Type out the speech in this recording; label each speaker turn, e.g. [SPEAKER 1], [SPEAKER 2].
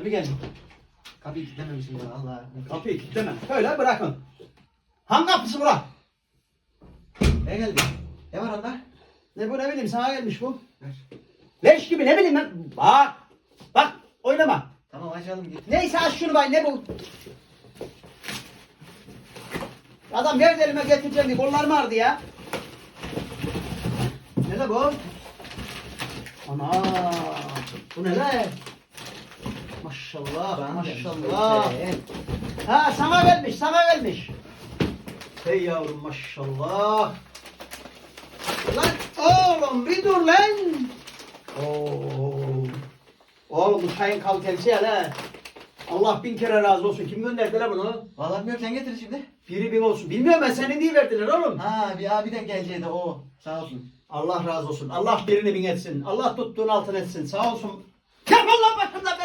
[SPEAKER 1] Abi gel. Kapıyı kilitlememişsin ya Allah.
[SPEAKER 2] Kapıyı kilitleme. Öyle bırakın. Hangi kapısı bura?
[SPEAKER 1] Ne geldi? Ne var onda?
[SPEAKER 2] Ne bu ne bileyim sana gelmiş bu.
[SPEAKER 1] Ver.
[SPEAKER 2] Leş gibi ne bileyim ben. Bak. Bak oynama.
[SPEAKER 1] Tamam açalım git.
[SPEAKER 2] Neyse aç şunu bay ne bu? Adam ver elime getireceğim diye kollarım ağrıdı ya. Ne de bu? Ana. Bu ne lan? Maşallah,
[SPEAKER 1] Bana
[SPEAKER 2] maşallah. Ha sana gelmiş, sana gelmiş. Hey yavrum maşallah. Lan oğlum bir dur lan. Oo. Oğlum bu çayın kalitelisi ya lan. Allah bin kere razı olsun. Kim gönderdi lan bunu?
[SPEAKER 1] Vallahi bilmiyorum sen getir şimdi.
[SPEAKER 2] Biri bin olsun. Bilmiyorum ben senin diye verdiler oğlum.
[SPEAKER 1] Ha bir abiden geleceğiydi o. Sağ olsun.
[SPEAKER 2] Allah razı olsun. Allah birini bin etsin. Allah tuttuğun altın etsin. Sağ olsun. Yapma lan başımda